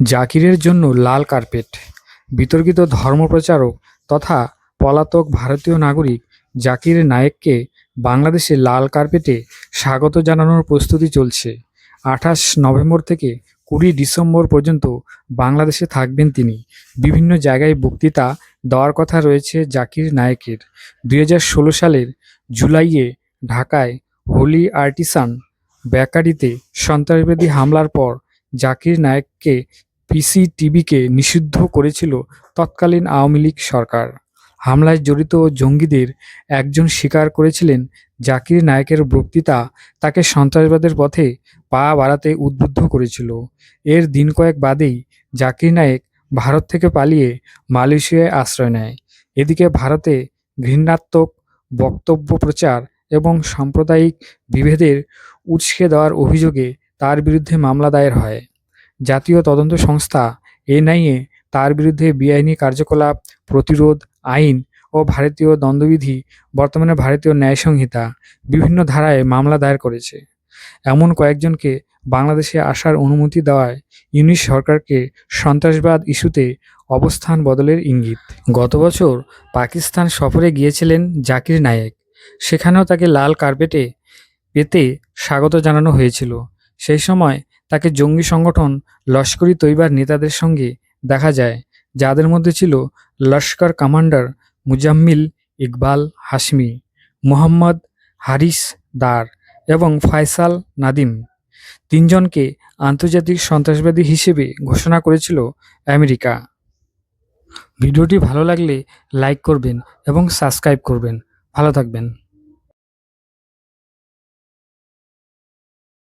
জাকিরের জন্য লাল কার্পেট। বিতর্কিত ধর্মপ্রচারক তথা পলাতক ভারতীয় নাগরিক জাকির নায়েককে বাংলাদেশে লাল কার্পেটে স্বাগত জানানোর প্রস্তুতি চলছে। আঠাশ নভেম্বর থেকে কুড়ি ডিসেম্বর পর্যন্ত বাংলাদেশে থাকবেন তিনি। বিভিন্ন জায়গায় বক্তৃতা দেওয়ার কথা রয়েছে জাকির নায়েকের। দুই সালের জুলাইয়ে ঢাকায় হোলি আর্টিসান বেকারিতে সন্ত্রাসবাদী হামলার পর জাকির নায়েককে পিসিটিবিকে নিষিদ্ধ করেছিল তৎকালীন আওয়ামী লীগ সরকার। হামলায় জড়িত জঙ্গিদের একজন স্বীকার করেছিলেন জাকির নায়কের বক্তৃতা তাকে সন্ত্রাসবাদের পথে পা বাড়াতে উদ্বুদ্ধ করেছিল। এর দিন কয়েক বাদেই জাকির নায়েক ভারত থেকে পালিয়ে মালয়েশিয়ায় আশ্রয় নেয়। এদিকে ভারতে ঘৃণাত্মক বক্তব্য প্রচার এবং সাম্প্রদায়িক বিভেদের উৎসকে দেওয়ার অভিযোগে তার বিরুদ্ধে মামলা দায়ের হয়। জাতীয় তদন্ত সংস্থা এনআইএ তার বিরুদ্ধে বেআইনি কার্যকলাপ, প্রতিরোধ, আইন ও ভারতীয় দণ্ডবিধি, বর্তমানে ভারতীয় ন্যায় সংহিতা বিভিন্ন ধারায় মামলা দায়ের করেছে। এমন কয়েকজনকে বাংলাদেশে আসার অনুমতি দেওয়ায় ইউনিশ সরকারকে সন্ত্রাসবাদ ইস্যুতে অবস্থান বদলের ইঙ্গিত। গত বছর পাকিস্তান সফরে গিয়েছিলেন জাকির নায়েক। সেখানেও তাকে লাল কার্পেটে পেতে স্বাগত জানানো হয়েছিল। সেই সময় তাকে জঙ্গি সংগঠন লস্করি তৈবার নেতাদের সঙ্গে দেখা যায়, যাদের মধ্যে ছিল লস্কর কমান্ডার মুজাম্মিল ইকবাল হাশমি, মোহাম্মদ হারিস দার এবং ফয়সাল নাদিম। তিনজনকে আন্তর্জাতিক সন্ত্রাসবাদী হিসেবে ঘোষণা করেছিল আমেরিকা। ভিডিওটি ভালো লাগলে লাইক করবেন এবং সাবস্ক্রাইব করবেন। ভালো থাকবেন।